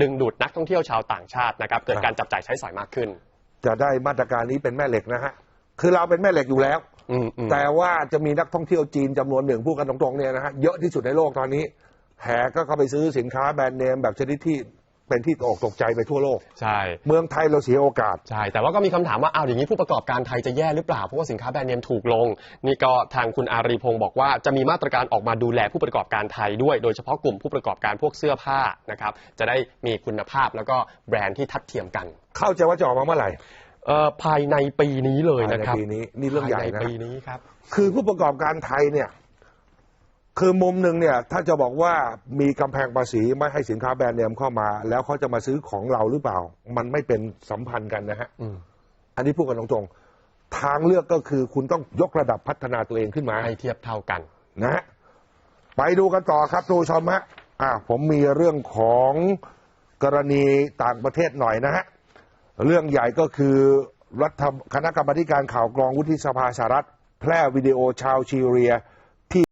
ดึงดูดนักท่องเที่ยวชาวต่างชาตินะครับเกิดการจับจ่ายใช้สอยมากขึ้น จะได้มาตรการนี้เป็นแม่เหล็กนะฮะคือเราเป็นแม่เหล็กอยู่แล้วอืมอืมแต่ว่าจะมีนักท่องเที่ยวจีนจำนวนหนึ่งพูดกันตรงๆเนี่ยนะฮะเยอะที่สุดในโลกตอนนี้แห่ก็เข้าไปซื้อสินค้าแบรนด์เนมแบบชนิดที่ เป็นที่ตกอกตกใจไปทั่วโลก ใช่ เมืองไทยเราเสียโอกาส ใช่ แต่ว่าก็มีคำถามว่าอ้าวอย่างนี้ผู้ประกอบการไทยจะแย่หรือเปล่า เพราะว่าสินค้าแบรนด์เนมถูกลง นี่ก็ทางคุณอารีพงศ์บอกว่าจะมีมาตรการออกมาดูแลผู้ประกอบการไทยด้วย โดยเฉพาะกลุ่มผู้ประกอบการพวกเสื้อผ้านะครับ จะได้มีคุณภาพแล้วก็แบรนด์ที่ทัดเทียมกัน เข้าใจว่าจะออกมาเมื่อไหร่เอ่อภายในปีนี้เลยนะครับภายในปีนี้นี่เรื่องใหญ่นะภายในปีนี้ครับ คือผู้ประกอบการไทยเนี่ย คือมุมหนึ่งเนี่ยถ้าจะบอกว่ามีกำแพงภาษีไม่ให้สินค้าแบรนด์เนมเข้ามา แล้วเขาจะมาซื้อของเราหรือเปล่า มันไม่เป็นสัมพันธ์กันนะฮะอืมอันนี้พูดกันตรงๆทางเลือกก็คือคุณต้องยกระดับพัฒนาตัวเองขึ้นมาให้เทียบเท่ากันนะฮะไปดูกันต่อครับทุกผู้ชมฮะอะผมมีเรื่องของกรณีต่างประเทศหน่อยนะฮะเรื่องใหญ่ก็คือรัฐคณะกรรมาธิการข่าวกรองวุฒิสภาสหรัฐ แพร่วิดีโอชาวซีเรีย